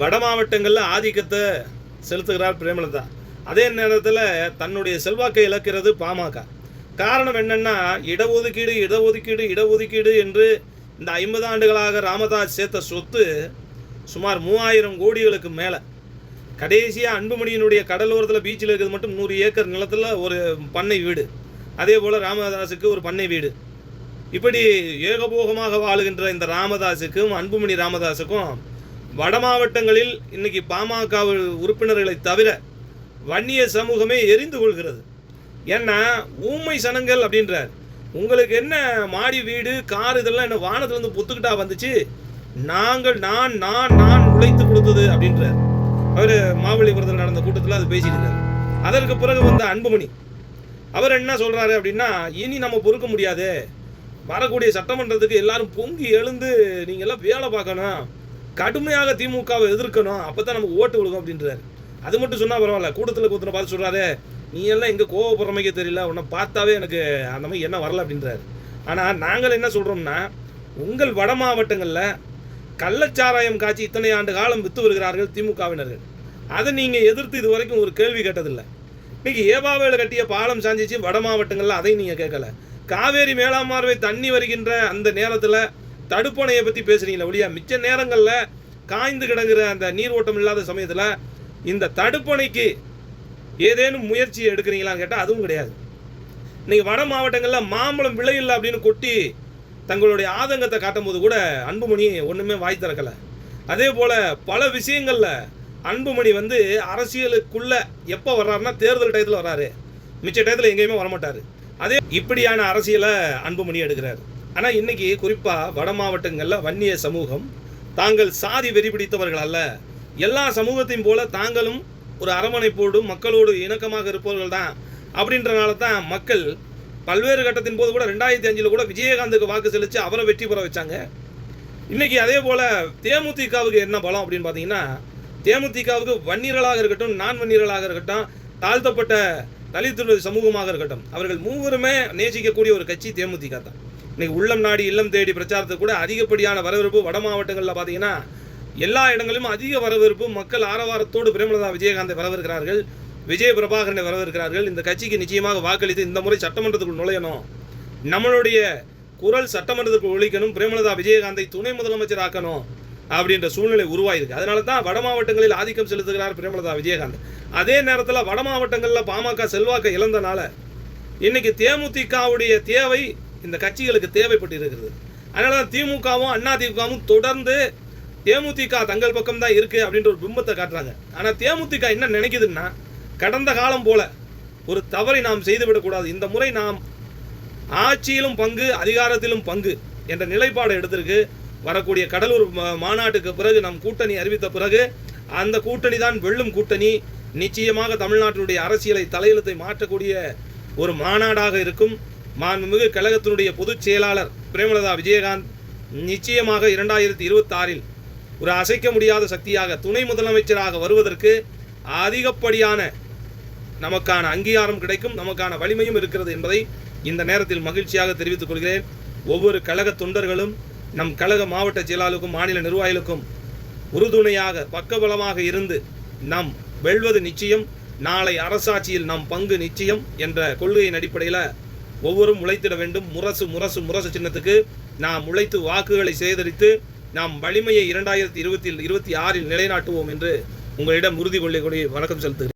வட மாவட்டங்களில் ஆதிக்கத்தை செலுத்துகிறார் பிரேமலதா. அதே நேரத்தில் தன்னுடைய செல்வாக்கை இழக்கிறது பாமக. காரணம் என்னென்னா இடஒதுக்கீடு இடஒதுக்கீடு இடஒதுக்கீடு என்று இந்த ஐம்பது ஆண்டுகளாக ராமதாஸ் சேர்த்த சொத்து சுமார் மூவாயிரம் கோடிகளுக்கு மேலே. கடைசியாக அன்புமணியினுடைய கடலோரத்தில் பீச்சில் இருக்கிறது மட்டும் நூறு ஏக்கர் நிலத்தில் ஒரு பண்ணை வீடு. அதே போல் ராமதாஸுக்கு ஒரு பண்ணை வீடு. இப்படி ஏகபோகமாக வாழுகின்ற இந்த ராமதாஸுக்கும் அன்புமணி ராமதாஸுக்கும் வட மாவட்டங்களில் இன்னைக்கு பாமக உறுப்பினர்களை தவிர வன்னிய சமூகமே எரிந்து கொள்கிறது. ஏன்னா ஊமை சனங்கள் அப்படின்றார். உங்களுக்கு என்ன மாடி வீடு கார் இதெல்லாம் என்ன வானத்திலிருந்து பொத்துக்கிட்டா வந்துச்சு? நாங்கள் நான் நான் நான் உழைத்து கொடுத்தது அப்படின்றார். அவர் மாவலிபுரத்தில் நடந்த கூட்டத்தில் அது பேசிட்டு அதற்கு பிறகு வந்த அன்புமணி. அவர் என்ன சொல்கிறாரு அப்படின்னா இனி நம்ம பொறுக்க முடியாது. வரக்கூடிய சட்டமன்றத்துக்கு எல்லாரும் பொங்கி எழுந்து நீங்க எல்லாம் வேலை பார்க்கணும். கடுமையாக திமுகவை எதிர்க்கணும் அப்போ தான் நமக்கு ஓட்டு விழுகும் அப்படின்றாரு. அது மட்டும் சொன்னால் பரவாயில்ல கூட்டத்தில் கூத்தின பார்த்து சொல்கிறாரே நீ எல்லாம் எங்கே கோவப்படுறமைக்க தெரியல உன்னை பார்த்தாவே எனக்கு அந்த மாதிரி என்ன வரல அப்படின்றாரு. ஆனால் நாங்கள் என்ன சொல்கிறோம்னா உங்கள் வட மாவட்டங்களில் கள்ளச்சாராயம் காட்சி இத்தனை ஆண்டு காலம் விற்று வருகிறார்கள் திமுகவினர்கள். அதை நீங்கள் எதிர்த்து இது வரைக்கும் ஒரு கேள்வி கேட்டதில்லை. இன்னைக்கு ஏபாவேல கட்டிய பாலம் சாஞ்சிச்சு வட மாவட்டங்களில் அதையும் நீங்கள் கேட்கல. காவேரி மேலாமார்வை தண்ணி வருகின்ற அந்த நேரத்தில் தடுப்பணையை பற்றி பேசுறீங்களா ஒழிய மிச்ச நேரங்களில் காய்ந்து கிடங்குற அந்த நீர் ஓட்டம் இல்லாத சமயத்தில் இந்த தடுப்பணைக்கு ஏதேனும் முயற்சி எடுக்கிறீங்களான்னு கேட்டால் அதுவும் கிடையாது. இன்றைக்கி வட மாவட்டங்களில் மாம்பழம் விளையில்லை அப்படின்னு கொட்டி தங்களுடைய ஆதங்கத்தை காட்டும்போது கூட அன்புமணி ஒன்றுமே வாய் திறக்கல. அதே போல் பல விஷயங்களில் அன்புமணி வந்து அரசியலுக்குள்ளே எப்போ வர்றாருன்னா தேர்தல் டயத்தில் வர்றாரு. மிச்ச டயத்தில் எங்கேயுமே வரமாட்டார். அதே இப்படியான அரசியலை அன்புமணி எடுக்கிறார். ஆனால் இன்னைக்கு குறிப்பாக வட மாவட்டங்களில் வன்னிய சமூகம் தாங்கள் சாதி வெறி பிடித்தவர்கள் அல்ல. எல்லா சமூகத்தையும் போல தாங்களும் ஒரு அரவணைப்போடு மக்களோடு இணக்கமாக இருப்பவர்கள் தான். அப்படின்றனால தான் மக்கள் பல்வேறு கட்டத்தின் போது கூட ரெண்டாயிரத்தி அஞ்சில் கூட விஜயகாந்துக்கு வாக்கு செலுத்தி அவரை வெற்றி பெற வச்சாங்க. இன்னைக்கு அதே போல் தேமுதிகவுக்கு என்ன பலம் அப்படின்னு பார்த்தீங்கன்னா தேமுதிகவுக்கு வன்னீரலாக இருக்கட்டும் நான் வன்னீரலாக இருக்கட்டும் தாழ்த்தப்பட்ட தலித்துள்ள சமூகமாக இருக்கட்டும் அவர்கள் மூவருமே நேசிக்கக்கூடிய ஒரு கட்சி தேமுதிக தான். இன்னைக்கு உள்ளம் நாடி இல்லம் தேடி பிரச்சாரத்துக்கு கூட அதிகப்படியான வரவேற்பு வட மாவட்டங்களில் பார்த்தீங்கன்னா எல்லா இடங்களிலும் அதிக வரவேற்பு மக்கள் ஆரவாரத்தோடு பிரேமலதா விஜயகாந்தை வரவேற்கிறார்கள். விஜய பிரபாகரனை வரவேற்கிறார்கள். இந்த கட்சிக்கு நிச்சயமாக வாக்களித்து இந்த முறை சட்டமன்றத்துக்குள் நுழையணும். நம்மளுடைய குரல் சட்டமன்றத்துக்குள் ஒழிக்கணும். பிரேமலதா விஜயகாந்தை துணை முதலமைச்சர் ஆக்கணும் அப்படின்ற சூழ்நிலை உருவாயிருக்கு. அதனால தான் வட மாவட்டங்களில் ஆதிக்கம் செலுத்துகிறார் பிரேமலதா விஜயகாந்த். அதே நேரத்தில் வட மாவட்டங்களில் பாமக செல்வாக்கை இழந்தனால இன்னைக்கு தேமுதிகவுடைய தேவை இந்த கட்சிகளுக்கு தேவைப்பட்டு இருக்கிறது. அதனால தான் திமுகவும் அண்ணா திமுகவும் தொடர்ந்து தேமுதிக தங்கள் பக்கம் தான் இருக்குது அப்படின்ற ஒரு பிம்பத்தை காட்டுறாங்க. ஆனால் தேமுதிக என்ன நினைக்குதுன்னா கடந்த காலம் போல ஒரு தவறை நாம் செய்துவிடக்கூடாது. இந்த முறை நாம் ஆட்சியிலும் பங்கு அதிகாரத்திலும் பங்கு என்ற நிலைப்பாடு எடுத்திருக்கு. வரக்கூடிய கடலூர் மா- மாநாட்டுக்கு பிறகு நம் கூட்டணி அறிவித்த பிறகு அந்த கூட்டணி தான் வெல்லும் கூட்டணி. நிச்சயமாக தமிழ்நாட்டினுடைய அரசியலை தலையெழுத்தை மாற்றக்கூடிய ஒரு மாநாடாக இருக்கும். மாண்புமிகு கழகத்தினுடைய பொதுச் செயலாளர் பிரேமலதா விஜயகாந்த் நிச்சயமாக இரண்டாயிரத்தி இருபத்தாறில் ஒரு அசைக்க முடியாத சக்தியாக துணை முதலமைச்சராக வருவதற்கு அதிகப்படியான நமக்கான அங்கீகாரம் கிடைக்கும் நமக்கான வலிமையும் இருக்கிறது என்பதை இந்த நேரத்தில் மகிழ்ச்சியாக தெரிவித்துக் கொள்கிறேன். ஒவ்வொரு கழக தொண்டர்களும் நம் கழக மாவட்ட செயலாளருக்கும் மாநில நிர்வாகிகளுக்கும் உறுதுணையாக பக்கபலமாக இருந்து நாம் வெல்வது நிச்சயம் நாளை அரசாட்சியில் நம் பங்கு நிச்சயம் என்ற கொள்கையின் அடிப்படையில் ஒவ்வொரும் உழைத்திட வேண்டும். முரசு முரசு முரசு சின்னத்துக்கு நாம் உழைத்து வாக்குகளை சேகரித்து நாம் வலிமையை இரண்டாயிரத்தி இருபத்தி இருபத்தி ஆறில் நிலைநாட்டுவோம் என்று உங்களிடம் உறுதி கொள்ளக்கூடிய வணக்கம் செலுத்துகிறேன்.